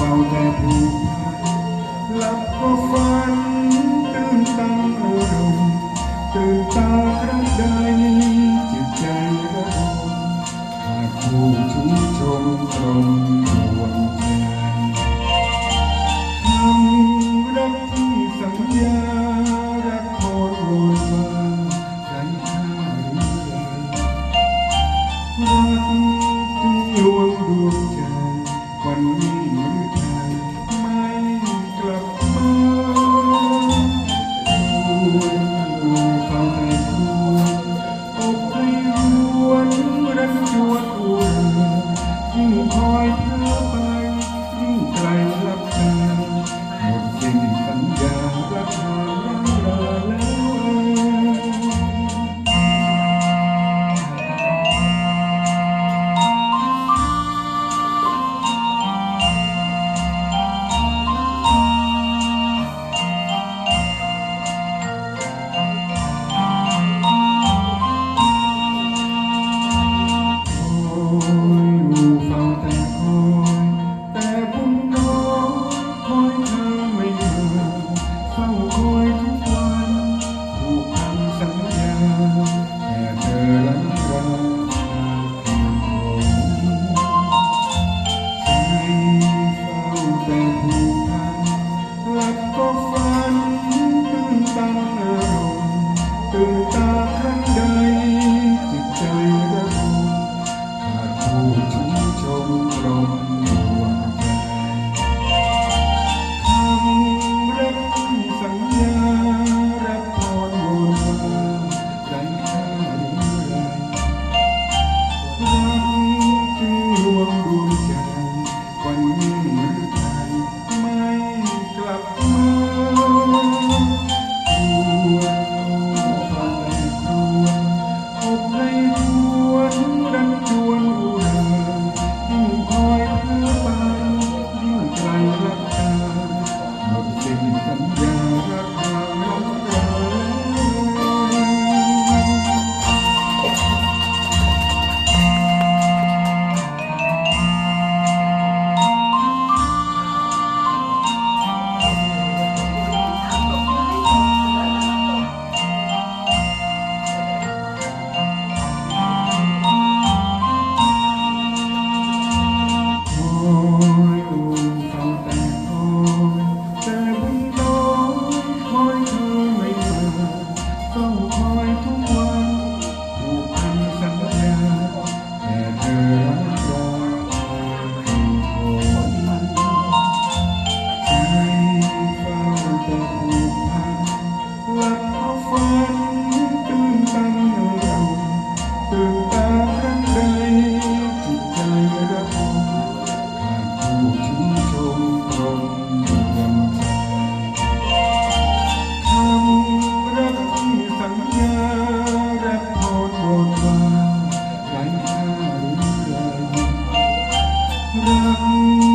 ฝ้าแต่ผูกพันหลับก็ฝันตื่นตาอารมณ์ตื่นตาครั้งใดจิตใจระดมหากผู้ชุมชมตรงดวงใจทำรักที่สัญญารักโคนโอนมาฉันข้าหรือใดรักที่ยวงดวงใจวันนี้ เฝ้าคอยทุกวันผูกพันสัญญาแต่เธอลันรานเฝ้าแต่ผูกพันหลับก็ฝันตื่นตัน ผมยังรักเธอ Música